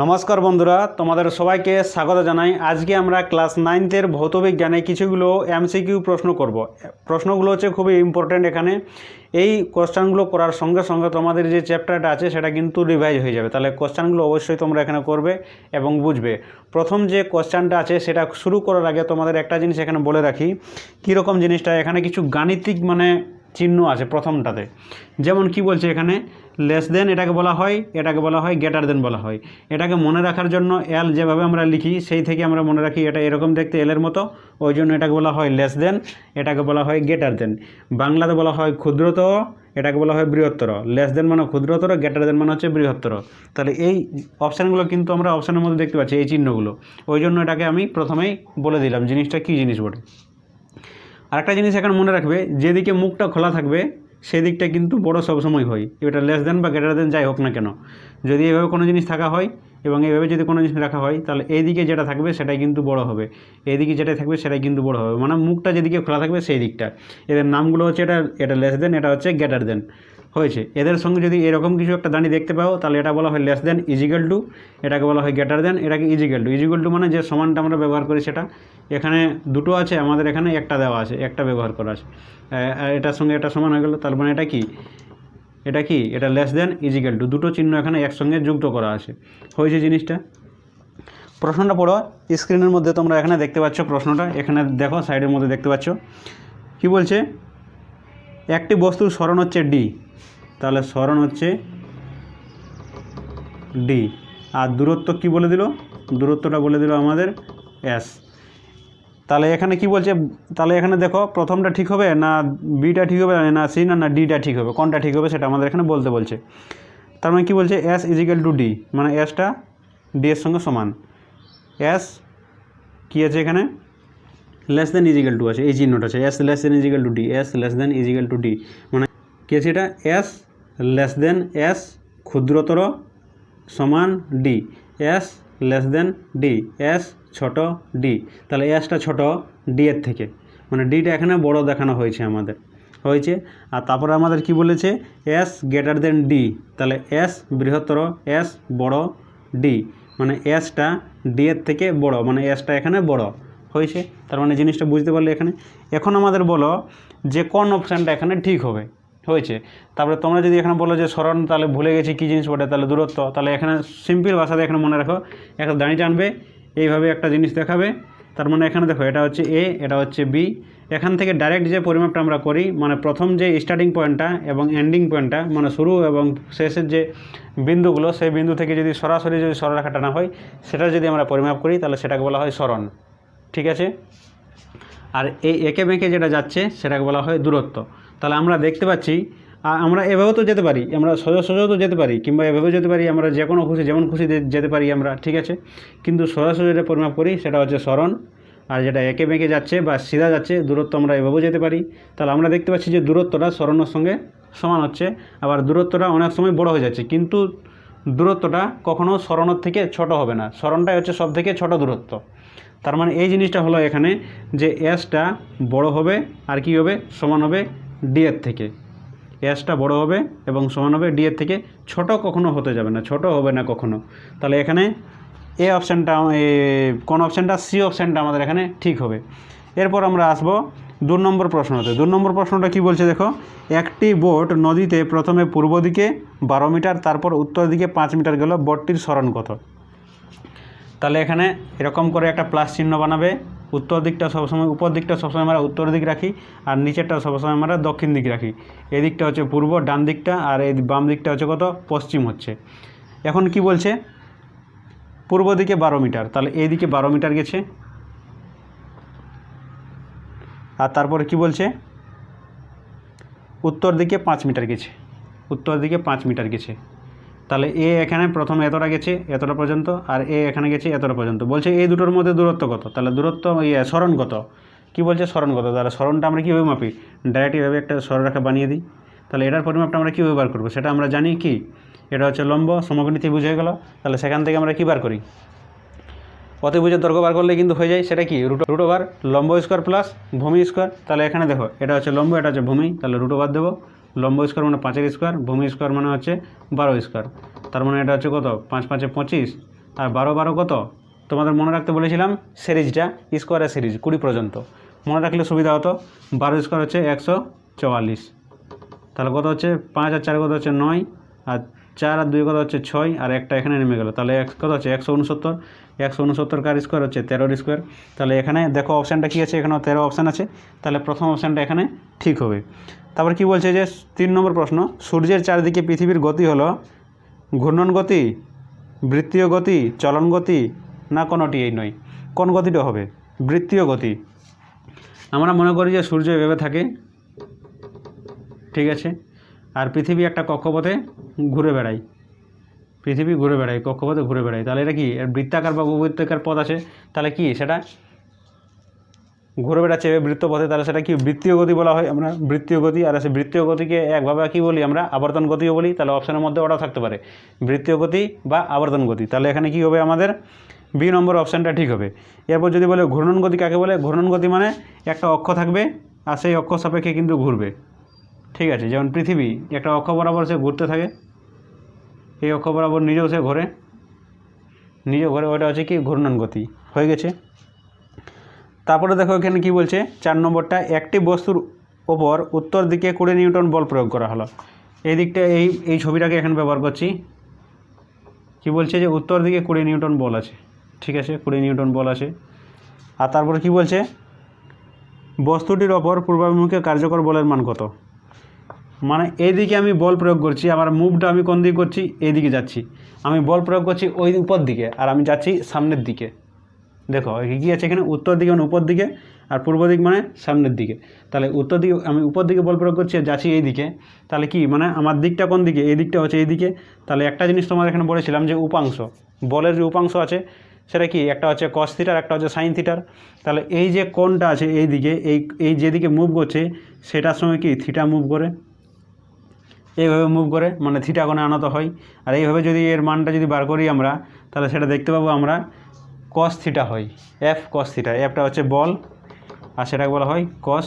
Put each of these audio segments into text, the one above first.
নমস্কার বন্ধুরা, তোমাদের সবাইকে স্বাগত জানাই। আজকে আমরা ক্লাস নাইনথের ভৌতবিজ্ঞানে কিছুগুলো এমসিকিউ প্রশ্ন করব। প্রশ্নগুলো হচ্ছে খুবই ইম্পর্ট্যান্ট এখানে। এই কোশ্চানগুলো করার সঙ্গে সঙ্গে তোমাদের যে চ্যাপ্টারটা আছে, সেটা কিন্তু রিভাইজ হয়ে যাবে। তাহলে কোশ্চানগুলো অবশ্যই তোমরা এখানে করবে এবং বুঝবে। প্রথম যে কোশ্চানটা আছে, সেটা শুরু করার আগে তোমাদের একটা জিনিস এখানে বলে রাখি। কীরকম জিনিসটা? এখানে কিছু গাণিতিক মানে চিহ্ন আছে প্রথমটাতে। যেমন কি বলছে এখানে? লেস দেন এটাকে বলা হয়, এটাকে বলা হয় গেটার দেন বলা হয়। এটাকে মনে রাখার জন্য এল যেভাবে আমরা লিখি, সেই থেকে আমরা মনে রাখি এটা এরকম দেখতে এলের মতো। ওই জন্য এটাকে বলা হয় লেস দেন এটাকে বলা হয় গেটার দেন বাংলাতে বলা হয় ক্ষুদ্রতর, এটাকে বলা হয় বৃহত্তর। লেস দেন মানে ক্ষুদ্রতর গেটার দেন মানে হচ্ছে বৃহত্তর। তাহলে এই অপশানগুলো কিন্তু আমরা অপশানের মধ্যে দেখতে পাচ্ছি, এই চিহ্নগুলো। ওই জন্য এটাকে আমি প্রথমেই বলে দিলাম, জিনিসটা কী জিনিস বটে? আরেকটা জিনিস এখন মনে রাখবে, যেদিকে মুখটা খোলা থাকবে, সেদিকটা কিন্তু বড় সবসময় হয়। এটা লেস দেন বা গ্রেটার দেন যাই হোক না কেন। যদি এভাবে কোনো জিনিস থাকা হয় এবং এইভাবে যদি কোনো জিনিস রাখা হয়, তাহলে এইদিকে যেটা থাকবে সেটাই কিন্তু বড় হবে। এইদিকে যেটা থাকবে সেটাই কিন্তু বড় হবে। মানে মুখটা যেদিকে খোলা থাকবে সেই দিকটা এদের নামগুলো হচ্ছে এটা এটা লেস দেন এটা হচ্ছে গ্রেটার দেন হয়েছে। এদের সঙ্গে যদি এরকম কিছু একটা দাঁড়িয়ে দেখতে পাও, তাহলে এটা বলা হয় লেস দেন ইজিক্যাল টু এটাকে বলা হয় গ্রেটার দেন এটাকে ইজিক্যাল টু ইজিক্যাল টু মানে যে সমানটা আমরা ব্যবহার করি সেটা। এখানে দুটো আছে, আমাদের এখানে একটা দেওয়া আছে, একটা ব্যবহার করা আছে। এটার সঙ্গে এটা সমান হয়ে গেল, তার মানে এটা কি? এটা কি? এটা লেস দেন ইজিক্যাল টু দুটো চিহ্ন এখানে একসঙ্গে যুক্ত করা আছে। হয়েছে জিনিসটা। প্রশ্নটা পড়ো, স্ক্রিনের মধ্যে তোমরা এখানে দেখতে পাচ্ছ প্রশ্নটা। এখানে দেখো সাইডের মধ্যে দেখতে পাচ্ছ। কি বলছে? একটি বস্তুর স্মরণ হচ্ছে ডি তাহলে স্মরণ হচ্ছে ডি। আর দূরত্ব কি বলে দিল? দূরত্বটা বলে দিল আমাদের এস। তাহলে এখানে কি বলছে? তাহলে এখানে দেখো, প্রথমটা ঠিক হবে না বিটা ঠিক হবে না সি না না ডিটা ঠিক হবে? কোনটা ঠিক হবে সেটা আমাদের এখানে বলতে বলছে। তার মানে কী বলছে? S is equal to D. মানে এসটা ডি এর সঙ্গে সমান। এস কী আছে এখানে? লেস দেন ইজিক্যাল টু আছে। এই চিহ্নটা আছে। S less than is equal to D. S less than is equal to D. মানে কী আছে এটা? এস লেস দেন এস ক্ষুদ্রতর সমান D S less than D S ছোট ডি তাহলে এসটা ছোট ডি এর থেকে মানে ডিটা এখানে বড় দেখানো হয়েছে আমাদের, হয়েছে, আর তারপরে আমাদের কি বলেছে এস গ্রেটার দেন ডি তাহলে এস বৃহত্তর এস বড় ডি মানে এসটা ডি এর থেকে বড় মানে এসটা এখানে বড়, হয়েছে, তার মানে জিনিসটা বুঝতে পারলে এখানে, এখন আমাদের বলো যে কোন অপশানটা এখানে ঠিক হবে হয়েছে। তারপরে তোমরা যদি এখানে বলো যে স্মরণ, তাহলে ভুলে গেছি কী জিনিস বটে, তাহলে দূরত্ব। তাহলে এখানে সিম্পল ভাষাতে এখানে মনে রাখো, একটা দাঁড়িয়ে টানবে, এইভাবে একটা জিনিস দেখাবে। তার মানে এখানে দেখো, এটা হচ্ছে এ এটা হচ্ছে বি এখান থেকে ডাইরেক্ট যে পরিমাপটা আমরা করি মানে প্রথম যে স্টার্টিং পয়েন্টটা এবং এন্ডিং পয়েন্টটা মানে শুরু এবং শেষের যে বিন্দুগুলো, সেই বিন্দু থেকে যদি সরাসরি যদি সরলরেখা টানা হয়, সেটা যদি আমরা পরিমাপ করি, তাহলে সেটাকে বলা হয় স্মরণ। ঠিক আছে? আর এই একে বেঁকে যেটা যাচ্ছে, সেটাকে বলা হয় দূরত্ব। তাহলে আমরা দেখতে পাচ্ছি আমরা এভাবেও তো যেতে পারি, আমরা সোজা সোজাও তো যেতে পারি, কিংবা এভাবেও যেতে পারি, আমরা যে কোনো খুশি, যেমন খুশি যেতে পারি আমরা, ঠিক আছে? কিন্তু সোজাসুজি যেটা পরিমাপ করি, সেটা হচ্ছে স্মরণ, আর যেটা একে বেঁকে যাচ্ছে বা সিধা যাচ্ছে, দূরত্ব আমরা এভাবেও যেতে পারি। তাহলে আমরা দেখতে পাচ্ছি যে দূরত্বটা স্মরণের সঙ্গে সমান হচ্ছে, আবার দূরত্বটা অনেক সময় বড় হয়ে যাচ্ছে, কিন্তু দূরত্বটা কখনও স্মরণের থেকে ছোট হবে না। স্মরণটাই হচ্ছে সব থেকে ছোট দূরত্ব। তার মানে এই জিনিসটা হলো এখানে যে এসটা বড় হবে, আর কি হবে? সমান হবে ডি এর থেকে। এসটা বড় হবে এবং সমান হবে ডি এর থেকে। ছোট কখনো হতে যাবে না, ছোট হবে না কখনো। তাহলে এখানে এ অপশানটা কোন অপশানটা সি অপশানটা আমাদের এখানে ঠিক হবে। এরপর আমরা আসব দু নম্বর প্রশ্নতে। দু নম্বর প্রশ্নটা কি বলছে দেখো? একটি বোট নদীতে প্রথমে পূর্ব দিকে বারো মিটার, তারপর উত্তর দিকে পাঁচ মিটার গেল, বোটটির স্মরণ কত তাহলে এখানে এরকম করে একটা প্লাস চিহ্ন বানাবে। উত্তর দিকটা সবসময়, উপর দিকটা সবসময় আমরা উত্তর দিক রাখি আর নিচেরটা সবসময় আমরা দক্ষিণ দিক রাখি। এই দিকটা হচ্ছে পূর্ব, ডান দিকটা আর এই বাম দিকটা হচ্ছে কত? পশ্চিম হচ্ছে। এখন কি বলছে? পূর্ব দিকে বারো মিটার। তাহলে এই দিকে বারো মিটার গেছে। আর তারপরে কি বলছে? উত্তর দিকে পাঁচ মিটার গেছে। উত্তর দিকে পাঁচ মিটার গেছে। তাহলে এ এখানে প্রথমে এতটা গেছে, এতটা পর্যন্ত, আর এ এখানে গেছে এতটা পর্যন্ত। বলছে এই দুটোর মধ্যে দূরত্ব কত? তাহলে দূরত্ব ইয়ে স্মরণ কত? কি বলছে? স্মরণ কত? তাহলে স্মরণটা আমরা কীভাবে মাপি? ডাইরেক্ট এভাবে একটা সরলরেখা বানিয়ে দিই। তাহলে এটার পরিমাপটা আমরা কীভাবে বার করব? সেটা আমরা জানি কি? এটা হচ্ছে লম্ব ত্রিভুজ হয়ে গেল। তাহলে সেখান থেকে আমরা কী বার করি? অতিভুজের দৈর্ঘ্য বার করলে কিন্তু হয়ে যায়, সেটা কি? রুট রুট ওভার লম্ব স্কোয়ার প্লাস ভূমি স্কোয়ার তাহলে এখানে দেখো, এটা হচ্ছে লম্ব, এটা হচ্ছে ভূমি। তাহলে রুট ওভার দেবো। লম্ব স্কোয়ার মানে পাঁচের স্কোয়ার ভূমি স্কোয়ার মানে হচ্ছে বারো স্কোয়ার তার মানে এটা হচ্ছে কত? পাঁচ পাঁচে পঁচিশ। আর বারো বারো কত? তোমাদের মনে রাখতে বলেছিলাম সিরিজটা স্কোয়ারের সিরিজ, কুড়ি পর্যন্ত। মনে রাখলে সুবিধা হতো। বারো স্কোয়ার হচ্ছে একশো চুয়াল্লিশ। তাহলে কত হচ্ছে? পাঁচ আর চার কত হচ্ছে? নয়। আর চার আর দুই কত হচ্ছে? ছয়। আর একটা এখানে নেমে গেল। তাহলে এক, কত হচ্ছে? একশো উনসত্তর। একশো উনসত্তর কার স্কোয়ার হচ্ছে? তেরোর স্কোয়ার তাহলে এখানে দেখো অপশানটা কী আছে? এখানেও তেরো অপশান আছে। তাহলে প্রথম অপশানটা এখানে ঠিক হবে। তারপর কি বলছে যে তিন নম্বর প্রশ্ন, সূর্যের চারদিকে পৃথিবীর গতি হলো ঘূর্ণন গতি, বৃত্তীয় গতি, চলন গতি, না কোনোটি এই নয়? কোন গতিটা হবে? বৃত্তীয় গতি। আমরা মনে করি যে সূর্য এভাবে থাকে, ঠিক আছে? আর পৃথিবী একটা কক্ষপথে ঘুরে বেড়ায়। পৃথিবী ঘুরে বেড়ায়, কক্ষপথে ঘুরে বেড়ায়। তাহলে এটা কি? বৃত্তাকার বা উপবৃত্তাকার পথ আছে। তাহলে কি? সেটা ঘুরে বেড়াচ্ছে বৃত্তপথে, তাহলে সেটা কি বৃত্তীয় গতি বলা হয়। আমরা বৃত্তীয় গতি আর সে বৃত্তীয় গতিকে একভাবে কি বলি আমরা? আবর্তন গতিও বলি, তাহলে অপশানের মধ্যে ওটাও থাকতে পারে। বৃত্তীয় গতি বা আবর্তন গতি তাহলে এখানে কি হবে আমাদের? বি নম্বর অপশানটা ঠিক হবে। এরপর যদি বলে ঘূর্ণন গতি কাকে বলে? ঘূর্ণন গতি মানে একটা অক্ষ থাকবে, আর সেই অক্ষ সাপেক্ষে কিন্তু ঘুরবে। ঠিক আছে, যেমন পৃথিবী, একটা অক্ষ বরাবর সে ঘুরতে থাকে, এই অক্ষ বরাবর নিজেও সে ঘোরে। নিজে ঘরে, ওটা হচ্ছে কি? ঘূর্ণন গতি হয়ে গেছে? তারপরে দেখো এখানে কি বলছে? চার নম্বরটা, একটি বস্তুর ওপর উত্তর দিকে কুড়ি নিউটন বল প্রয়োগ করা হলো। এই দিকটা, এই এই ছবিটাকে এখানে ব্যবহার করছি। কি বলছে যে উত্তর দিকে কুড়ি নিউটন বল আছে। ঠিক আছে, কুড়ি নিউটন বল আছে। আর তারপরে কি বলছে? বস্তুটির ওপর পূর্বাভিমুখে কার্যকর বলের মান কত? মানে এইদিকে আমি বল প্রয়োগ করছি, আমার মুভটা আমি কোন দিকে করছি? এইদিকে যাচ্ছি। আমি বল প্রয়োগ করছি ওই উপর দিকে, আর আমি যাচ্ছি সামনের দিকে। দেখো কী আছে এখানে, উত্তর দিকে মানে উপর দিকে, আর পূর্ব দিক মানে সামনের দিকে। তাহলে উত্তর দিকে, আমি উপর দিকে বল প্রয়োগ করছি, যাচ্ছি এই দিকে। তাহলে কি? মানে আমার দিকটা কোন দিকে? এই দিকটা হচ্ছে এই দিকে। তাহলে একটা জিনিস তোমার এখানে বলেছিলাম যে উপাংশ। বলের যে উপাংশ আছে, সেটা কি? একটা হচ্ছে কস থিটার একটা হচ্ছে সাইন থিটার তাহলে এই যে কোনটা আছে এই দিকে, এই এই যেদিকে মুভ করছে, সেটার সময় কি? থিটা মুভ করে। এইভাবে মুভ করে মানে থিটা কোণে আনত হয়। আর এইভাবে যদি এর মানটা যদি বার করি আমরা, তাহলে সেটা দেখতে পাবো আমরা কস থিটা হয়। এফ কস থিটা এফটা হচ্ছে বল, আর সেটাকে বলা হয় কস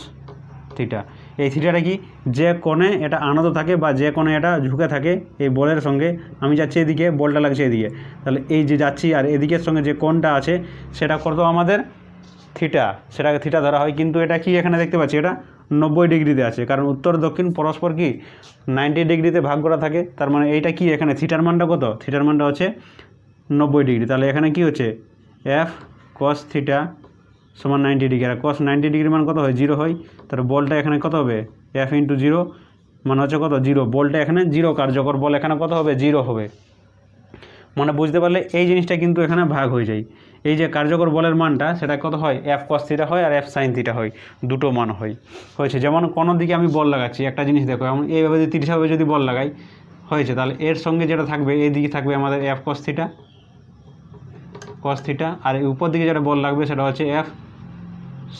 থিটা এই থিটাটা কি? যে কোণে এটা আনত থাকে বা যে কোণে এটা ঝুঁকে থাকে, এই বলের সঙ্গে আমি যাচ্ছি এদিকে, বলটা লাগছে এদিকে। তাহলে এই যে যাচ্ছি আর এদিকের সঙ্গে যে কোণটা আছে, সেটা কত আমাদের থিটা সেটাকে থিটা ধরা হয়, কিন্তু এটা কি এখানে দেখতে পাচ্ছি? এটা নব্বই ডিগ্রিতে আছে। কারণ উত্তর, দক্ষিণ, পরস্পর কি? নাইনটি ডিগ্রিতে ভাগ করা থাকে। তার মানে এইটা কি? এখানে থিটার মানটা কত? থিটার মানটা হচ্ছে নব্বই ডিগ্রি। তাহলে এখানে কি হচ্ছে? এফ কস থিটা সমান নাইনটি ডিগ্রি আর কস নাইনটি ডিগ্রি মান কত হয়? জিরো হয়। তাহলে বলটা এখানে কত হবে? এফ ইন্টু জিরো মানে হচ্ছে কত? জিরো বলটা এখানে জিরো কার্যকর বল এখানে কত হবে? জিরো হবে। মানে বুঝতে পারলে এই জিনিসটা কিন্তু এখানে ভাগ হয়ে যায়। এই যে কার্যকর বলের মানটা, সেটা কত হয়? এফ কস থিটা হয় আর এফ সাইন থিটা হয়। দুটো মান হয়। হয়েছে। যেমন কোনো দিকে আমি বল লাগাচ্ছি, একটা জিনিস দেখো, এমন এইভাবে যদি তিরিশভাবে যদি বল লাগাই, হয়েছে। তাহলে এর সঙ্গে যেটা থাকবে, এই দিকে থাকবে আমাদের F cos theta cos theta আর উপর দিকে যেটা বল লাগবে সেটা হচ্ছে F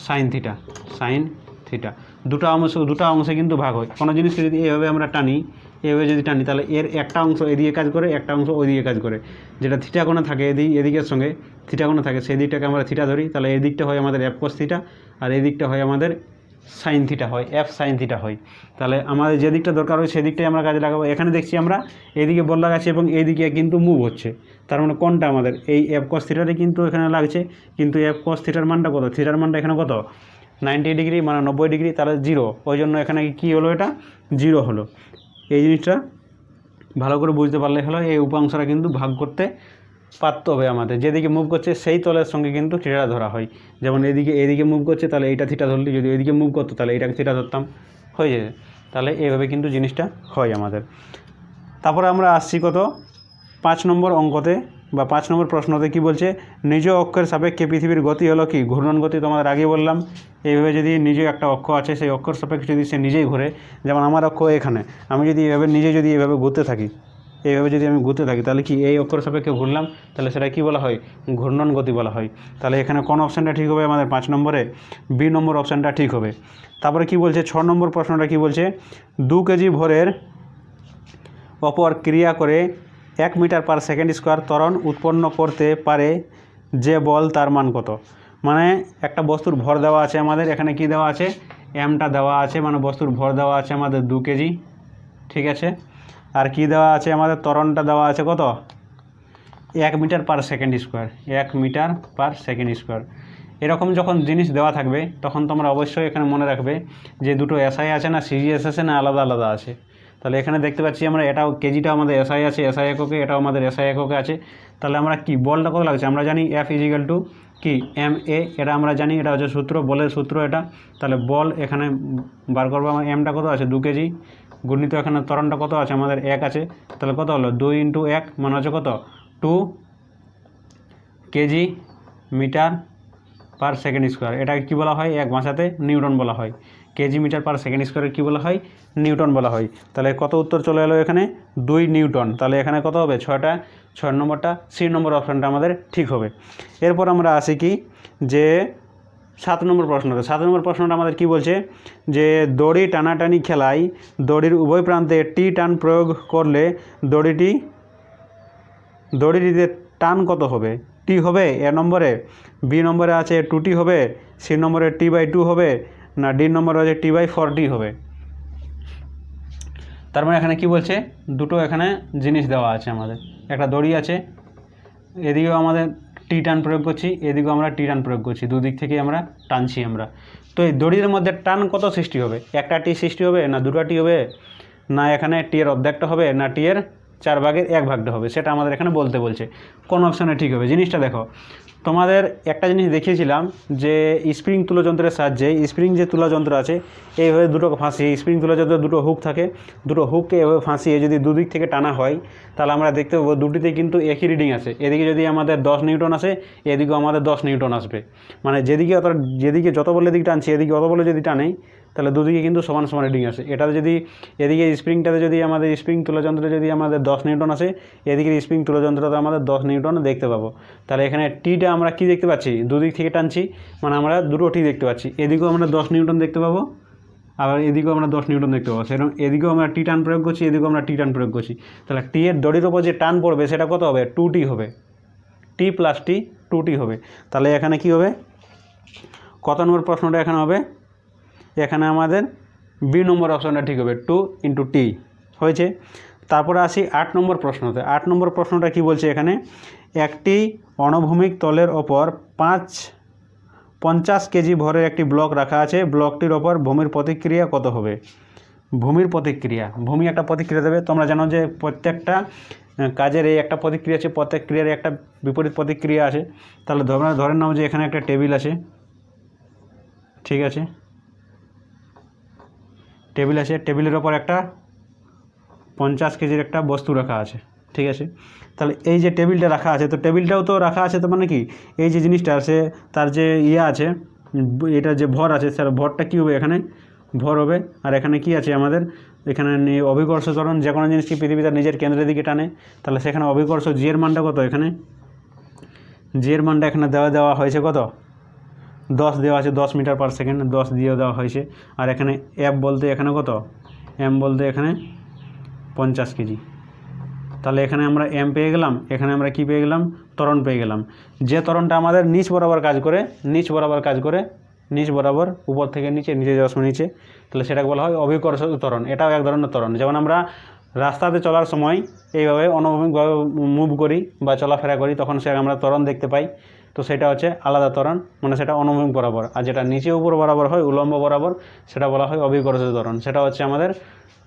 sine theta sine theta দুটো অংশ, দুটো অংশে কিন্তু ভাগ হয়। কোনো জিনিসকে যদি এইভাবে আমরা টানি এইভাবে যদি টানি, তাহলে এর একটা অংশ এদিকে কাজ করে, একটা অংশ ওইদিকে কাজ করে। যেটা থিটা কোণে থাকে এদিক এদিকের সঙ্গে থিটা কোণে থাকে, সেই দিকটাকে আমরা থিটা ধরি, তাহলে এই দিকটা হয় আমাদের এফ কোস থিটা আর এই দিকটা হয় আমাদের সাইন থিটা হয় এফ সাইন থিটা হয়। তাহলে আমাদের যে দিকটা দরকার হয়, সেই দিকটাই আমরা কাজে লাগাবো। এখানে দেখছি আমরা এইদিকে বল লাগাচ্ছি এবং এইদিকে কিন্তু মুভ হচ্ছে। তার মানে কোনটা আমাদের? এই এফ কস থিটারে কিন্তু এখানে লাগছে, কিন্তু এফ কস থিটার মানটা কত? থিটার মানটা এখানে কত? নাইনটি ডিগ্রি মানে নব্বই ডিগ্রি তাহলে জিরো ওই জন্য এখানে কী হলো এটা? জিরো হলো। এই জিনিসটা ভালো করে বুঝতে পারলে হলো, এই উপাংশটা কিন্তু ভাগ করতে পারতে হবে আমাদের। যেদিকে মুভ করছে সেই তলের সঙ্গে কিন্তু থিটা ধরা হয়। যেমন এদিকে এদিকে মুভ করছে, তাহলে এইটা থিটা ধরলি, যদি এদিকে মুভ করতো, তাহলে এইটাকে থিটা ধরতাম। হয়ে যাবে। তাহলে এইভাবে কিন্তু জিনিসটা হয় আমাদের। তারপরে আমরা আসছি কত? পাঁচ নম্বর অঙ্কতে, বা পাঁচ নম্বর প্রশ্নতে কি বলছে? নিজ অক্ষের সাপেক্ষে পৃথিবীর গতি হলো কি? ঘূর্ণন গতি তোমাদের আগে বললাম। এইভাবে যদি নিজে একটা অক্ষ আছে, সেই অক্ষর সাপেক্ষে যদি সে নিজেই ঘুরে, যেমন আমার অক্ষ এখানে। আমি যদি এভাবে, নিজে যদি এভাবে ঘুরতে থাকি এইভাবে যদি আমি ঘুরতে থাকি, তাহলে কি এই অক্ষর সাপেক্ষে ঘুরলাম? তাহলে সেটা কি বলা হয়? ঘূর্ণন গতি বলা হয়। তাহলে এখানে কোন অপশানটা ঠিক হবে? আমাদের পাঁচ নম্বরে, বি নম্বর অপশানটা ঠিক হবে। তারপরে কি বলছে? ছ নম্বর প্রশ্নটা কি বলছে? দু কেজি ভরের অপর ক্রিয়া করে এক মিটার পার সেকেন্ড স্কোয়ার ত্বরণ উৎপন্ন করতে পারে যে বল তার মান কত? মানে একটা বস্তুর ভর দেওয়া আছে আমাদের। এখানে কি দেওয়া আছে? এমটা দেওয়া আছে। মানে বস্তুর ভর দেওয়া আছে আমাদের দু কেজি। ঠিক আছে? আর কি দেওয়া আছে? আমাদের তরণটা দেওয়া আছে কত? এক মিটার পার সেকেন্ড স্কোয়ার। এক মিটার পার সেকেন্ড স্কোয়ার। এরকম যখন জিনিস দেওয়া থাকবে, তখন তোমরা অবশ্যই এখানে মনে রাখবে যে দুটো এসআই আছে না সিজিএস আছে না, আলাদা আলাদা আছে। তাহলে এখানে দেখতে পাচ্ছি আমরা এটাও কেজিটা আমাদের এসআই আছে এসআই এককে, এটাও আমাদের এসআই এককে আছে। তাহলে আমরা কি, বলটা কত লাগছে? আমরা জানি এফ ইজিক্যাল টু কি? এম এ এটা আমরা জানি, এটা হচ্ছে সূত্র, বলের সূত্র এটা। তাহলে বল এখানে বার করব, আমার এমটা কত আছে? দু কেজি। গুণিত এখানে ত্বরণটা কত আছে? আমাদের এক আছে। তাহলে কত হলো? দুই ইন্টু এক মানে হচ্ছে কত? Two kg metre per second square. এটাকে কী বলা হয়? এক ভাষাতে নিউটন বলা হয়। কেজি মিটার পার সেকেন্ড স্কোয়ারে কী বলা হয়? নিউটন বলা হয়। তাহলে কত উত্তর চলে এলো এখানে? দুই নিউটন। তাহলে এখানে কত হবে? ছয়টা। ছয় নম্বরটা, সি নম্বর অপশানটা আমাদের ঠিক হবে। এরপর আমরা আসি কি? যে সাত নম্বর প্রশ্নটা সাত নম্বর প্রশ্নটা আমাদের কি বলছে? যে দড়ি টানাটানি খেলায় দড়ির উভয় প্রান্তে টি টান প্রয়োগ করলে দড়িটি, দড়িটিতে টান কত হবে? টি হবে এ নম্বরে, বি নম্বরে আছে টু টি হবে, সি নম্বরে টি বাই টু হবে, না ডি নম্বরে আছে টি বাই ফোর টি হবে। তার মানে এখানে কি বলছে? দুটো এখানে জিনিস দেওয়া আছে আমাদের। একটা দড়ি আছে, এদিকেও আমাদের টি টান প্রয়োগ করছি, এদিকেও আমরা টি টান প্রয়োগ করছি, দুদিক থেকে আমরা টানছি আমরা। তো এই দড়ির মধ্যে টান কত সৃষ্টি হবে? একটা টি সৃষ্টি হবে না দুটা টি হবে, না এখানে টি এর অর্ধেকটা হবে, না টি এর চার ভাগের এক ভাগটা হবে, সেটা আমাদের এখানে বলতে বলছে। কোন অপশানে ঠিক হবে? জিনিসটা দেখো তোমাদের একটা জিনিস দেখিয়েছিলাম যে স্প্রিং তুলো যন্ত্রের সাহায্যে, স্প্রিং যে তুলা যন্ত্র আছে, এইভাবে দুটো ফাঁসিয়ে স্প্রিং তুলা যন্ত্রে দুটো হুক থাকে। দুটো হুককে এভাবে ফাঁসিয়ে যদি দুদিক থেকে টানা হয়, তাহলে আমরা দেখতে পাবো দুটিতে কিন্তু একই রিডিং আছে। এদিকে যদি আমাদের দশ নিউটন আসে, এদিকেও আমাদের দশ নিউটন আসবে। মানে যেদিকে অত যেদিকে যত বলে দিকে টানছি, এদিকে অত বলে যদি টানে, তাহলে দুদিকে কিন্তু সমান সমান রিডিং আসে এটাতে যদি, এদিকে স্প্রিংটাতে যদি আমাদের স্প্রিং তুলযন্ত্রে যদি আমাদের দশ নিউটন আসে এদিকে স্প্রিং তুলযন্ত্রতে আমাদের দশ নিউটন দেখতে পাবো। তাহলে এখানে টিটা আমরা কি দেখতে পাচ্ছি? দুদিক থেকে টানছি মানে আমরা দুটো টি দেখতে পাচ্ছি। এদিকেও আমরা দশ নিউটন দেখতে পাবো, আবার এদিকেও আমরা দশ নিউটন দেখতে পাবো। সেরকম এদিকেও আমরা টি টান প্রয়োগ করছি, এদিকেও আমরা টি টান প্রয়োগ করছি। তাহলে টি এর দড়ির ওপর যে টান পড়বে, সেটা কত হবে? টু টি হবে। টি প্লাস টি, টু টি হবে। তাহলে এখানে কি হবে? কত নম্বর প্রশ্নটা এখানে হবে। এখানে আমাদের বি নম্বর অপশনটা ঠিক হবে, টু ইন্টু টি। হয়েছে? তারপরে আসি আট নম্বর প্রশ্নতে। আট নম্বর প্রশ্নটা কি বলছে এখানে? একটি অণভূমিক তলের ওপর পাঁচ, পঞ্চাশ কেজি ভরের একটি ব্লক রাখা আছে। ব্লকটির ওপর ভূমির প্রতিক্রিয়া কত হবে? ভূমির প্রতিক্রিয়া। ভূমি একটা প্রতিক্রিয়া দেবে। তোমরা জানো যে প্রত্যেকটা কাজের এই একটা প্রতিক্রিয়া আছে প্রত্যেক ক্রিয়ার একটা বিপরীত প্রতিক্রিয়া আছে। তাহলে ধরে ধরে নাও যে এখানে একটা টেবিল আছে। ঠিক আছে? টেবিল আছে। টেবিলের ওপর একটা পঞ্চাশ কেজির একটা বস্তু রাখা আছে। ঠিক আছে? তাহলে এই যে টেবিলটা রাখা আছে, তো টেবিলটাও তো রাখা আছে তো মানে কি? এই যে জিনিসটা আছে, তার যে ইয়ে আছে, এটা যে ভর আছে, স্যার ভরটা কী হবে এখানে? ভর হবে। আর এখানে কি আছে আমাদের? এখানে অভিকর্ষ ত্বরণ যে কোনো জিনিসকে পৃথিবী তার নিজের কেন্দ্রের দিকে টানে। তাহলে সেখানে অভিকর্ষ জিয়ের মানটা কত এখানে? জিয়ের মানটা এখানে দেওয়া দেওয়া হয়েছে কত? দশ দেওয়া আছে দশ মিটার পার সেকেন্ড, দশ দিয়ে দেওয়া হয়েছে। আর এখানে অ্যাপ বলতে এখানে কত? এম বলতে এখানে পঞ্চাশ কেজি। তাহলে এখানে আমরা এম পেয়ে গেলাম, এখানে আমরা কি পেয়ে গেলাম? তরণ পেয়ে গেলাম। যে তরণটা আমাদের নিচ বরাবর কাজ করে, নিচ বরাবর কাজ করে, নিচ বরাবর উপর থেকে নিচে নিচে যাওয়ার সময় নিচে, তাহলে সেটাকে বলা হয় অভিকর্ষ তরণ এটাও এক ধরনের তরণ যেমন আমরা রাস্তাতে চলার সময় এইভাবে অনুভূমিকভাবে মুভ করি বা চলাফেরা করি, তখন সে আমরা তরণ দেখতে পাই। তো সেটা হচ্ছে আলাদা ত্বরণ মানে সেটা অনুভূমিক বরাবর। আর যেটা নিচে উপর বরাবর হয়, উলম্ব বরাবর, সেটা বলা হয় অভিকর্ষ ত্বরণ। সেটা হচ্ছে আমাদের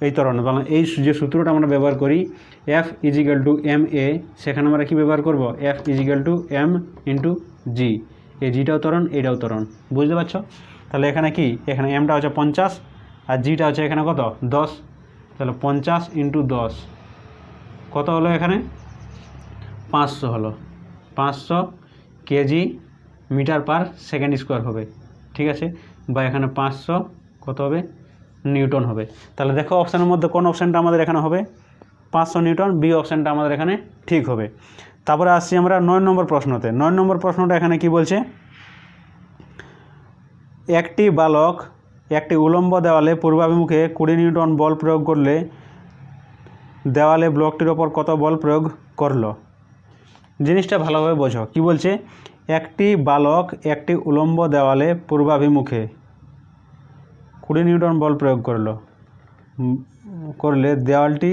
এই ত্বরণ। মানে এই যে সূত্রটা আমরা ব্যবহার করি F is equal to M A সেখানে আমরা কী ব্যবহার করব? F is equal to M into G এই জিটাও ত্বরণ এইটাও ত্বরণ। বুঝতে পারছ? তাহলে এখানে কি? এখানে এমটা হচ্ছে পঞ্চাশ, আর জিটা হচ্ছে এখানে কত? দশ। তাহলে পঞ্চাশ ইন্টু দশ। কত হলো এখানে? পাঁচশো হলো। পাঁচশো kg metre per second square হবে, ঠিক আছে? বা এখানে পাঁচশো কত হবে? নিউটন হবে। তাহলে দেখো অপশানের মধ্যে কোন অপশানটা আমাদের এখানে হবে? পাঁচশো নিউটন, বি অপশানটা আমাদের এখানে ঠিক হবে। তারপরে আসছি আমরা নয় নম্বর প্রশ্নতে। নয় নম্বর প্রশ্নটা এখানে কি বলছে? একটি বালক একটি উলম্ব দেওয়ালে পূর্বাভিমুখে কুড়ি নিউটন বল প্রয়োগ করলে দেওয়ালে ব্লকটির ওপর কত বল প্রয়োগ করল? জিনিসটা ভালোভাবে বোঝো। কি বলছে? একটি বালক একটি উলম্ব দেওয়ালে পূর্বাভিমুখে কুড়ি নিউটন বল প্রয়োগ করল। করলে দেওয়ালটি,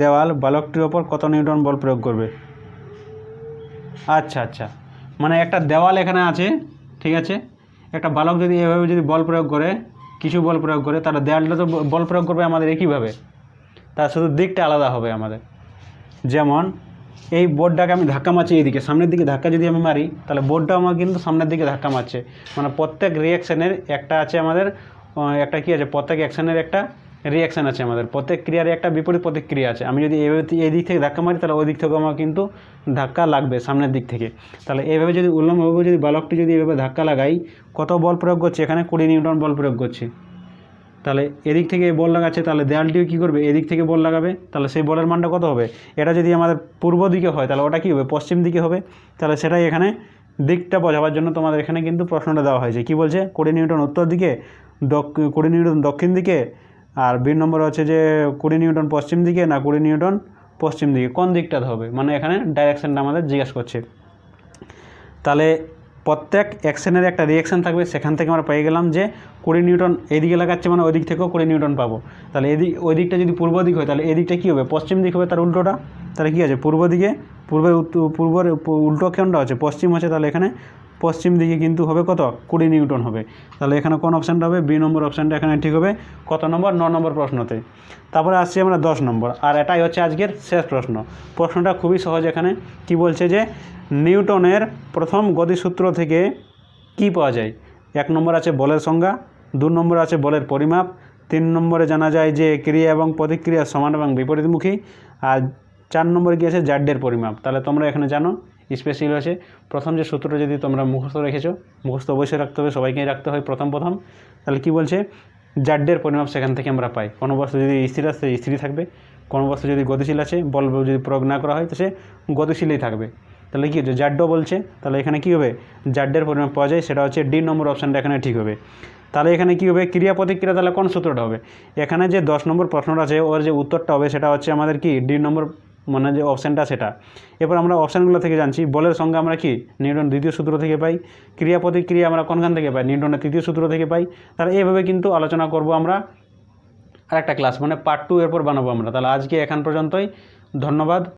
দেওয়াল বালকটির ওপর কত নিউটন বল প্রয়োগ করবে? আচ্ছা আচ্ছা। মানে একটা দেওয়াল এখানে আছে, ঠিক আছে? একটা বালক যদি এভাবে যদি বল প্রয়োগ করে, কিছু বল প্রয়োগ করে, তাহলে দেওয়ালটা তো বল প্রয়োগ করবে আমাদের একইভাবে তার শুধু দিকটা আলাদা হবে আমাদের। যেমন এই বোর্ডটাকে আমি ধাক্কা মারছি এইদিকে। সামনের দিকে ধাক্কা যদি আমি মারি, তাহলে বোর্ডটা আমার কিন্তু সামনের দিকে ধাক্কা মারছে। মানে প্রত্যেক রিয়াকশানের একটা আছে আমাদের একটা কি আছে? প্রত্যেক অ্যাকশানের একটা রিয়াকশান আছে আমাদের। প্রত্যেক ক্রিয়ার একটা বিপরীত প্রতিক্রিয়া আছে। আমি যদি এই দিক থেকে ধাক্কা মারি, তাহলে ওই দিক থেকে আমার কিন্তু ধাক্কা লাগবে সামনের দিক থেকে। তাহলে এইভাবে যদি উল্লম্বভাবে যদি বালকটি যদি এভাবে ধাক্কা লাগাই, কত বল প্রয়োগ করছে? এখানে কুড়ি নিউটন বল প্রয়োগ করছে। তাহলে এদিক থেকে বল লাগাচ্ছে, তাহলে দেয়ালটিও কী করবে? এদিক থেকে বল লাগাবে, তাহলে সেই বলের মানটা কত হবে? এটা যদি আমাদের পূর্ব দিকে হয়, তাহলে ওটা কী হবে? পশ্চিম দিকে হবে। তাহলে সেটাই এখানে দিকটা বোঝাবার জন্য তোমাদের এখানে কিন্তু প্রশ্নটা দেওয়া হয়েছে। কি বলছে? কুড়ি নিউটন উত্তর দিকে কুড়ি নিউটন দক্ষিণ দিকে, আর বি নম্বর হচ্ছে যে কুড়ি নিউটন পশ্চিম দিকে না কুড়ি নিউটন পশ্চিম দিকে। কোন দিকটাতে হবে? মানে এখানে ডাইরেকশনটা আমাদের জিজ্ঞেস করছে। তাহলে প্রত্যেক অ্যাকশানের একটা রিয়াকশান থাকবে, সেখান থেকে আমরা পেয়ে গেলাম যে কুড়ি নিউটন এদিকে লাগাচ্ছে মানে ওই দিক থেকেও কুড়ি নিউটন পাবো। তাহলে এদিক ওই দিকটা যদি পূর্ব দিক হয়, তাহলে এদিকটা কী হবে? পশ্চিম দিক হবে তার উল্টোটা। তাহলে কী আছে? পূর্ব দিকে, পূর্বের পূর্বের উল্টো কেন্দ্র হচ্ছে পশ্চিম আছে তাহলে এখানে পশ্চিম দিকে কিন্তু হবে কত? কুড়ি নিউটন হবে। তাহলে এখানে কোন অপশানটা হবে? বি নম্বর অপশানটা এখানে ঠিক হবে। কত নম্বর? ন নম্বর প্রশ্নতে। তারপরে আসছি আমরা দশ নম্বর। আর এটাই হচ্ছে আজকের শেষ প্রশ্ন। প্রশ্নটা খুবই সহজ এখানে। কি বলছে যে, নিউটনের প্রথম গতিসূত্র থেকে কি পাওয়া যায়? এক নম্বর আছে বলের সংজ্ঞা, দু নম্বর আছে বলের পরিমাপ, তিন নম্বরে জানা যায় যে ক্রিয়া এবং প্রতিক্রিয়া সমান এবং বিপরীতমুখী, আর চার নম্বরে কি আছে জাড্ডের পরিমাপ। তাহলে তোমরা এখানে জানো স্পেশাল আছে। প্রথম যে সূত্রটা যদি তোমরা মুখস্থ রেখেছো, মুখস্থ অবশ্যই রাখতে হবে, সবাইকেই রাখতে হয় প্রথম প্রথম। তাহলে কি বলছে? জাড্ডের পরিমাপ সেখান থেকে আমরা পাই। কোনো বস্তু যদি স্থির আছে স্থির থাকবে। কোনো বস্তু যদি গতিশীল আছে, বল যদি প্রয়োগ না করা হয়, তো সে গতিশীলই থাকবে। তাহলে কী হচ্ছে? জাড্ড বলছে। তাহলে এখানে কি হবে? জাড্ডের পরিমাপ পাওয়া যায়, সেটা হচ্ছে ডি নম্বর অপশানটা এখানে ঠিক হবে। তাহলে এখানে কি হবে? ক্রিয়া প্রতিক্রিয়া তাহলে কোন সূত্রটা হবে? এখানে যে দশ নম্বর প্রশ্নটা আছে, ওর যে উত্তরটা হবে, সেটা হচ্ছে আমাদের কি? ডি নম্বর মানে যে অপশানটা সেটা। এরপর আমরা অপশানগুলো থেকে জানছি, বলের সঙ্গে আমরা কি? নিউটন দ্বিতীয় সূত্র থেকে পাই ক্রিয়া প্রতিক্রিয়া আমরা কোনখান থেকে পাই? নিউটনের তৃতীয় সূত্র থেকে পাই। তাহলে এইভাবে কিন্তু আলোচনা করব আমরা আর একটা ক্লাস মানে পার্ট টু এরপর বানাবো আমরা। তাহলে আজকে এখান পর্যন্তই, ধন্যবাদ।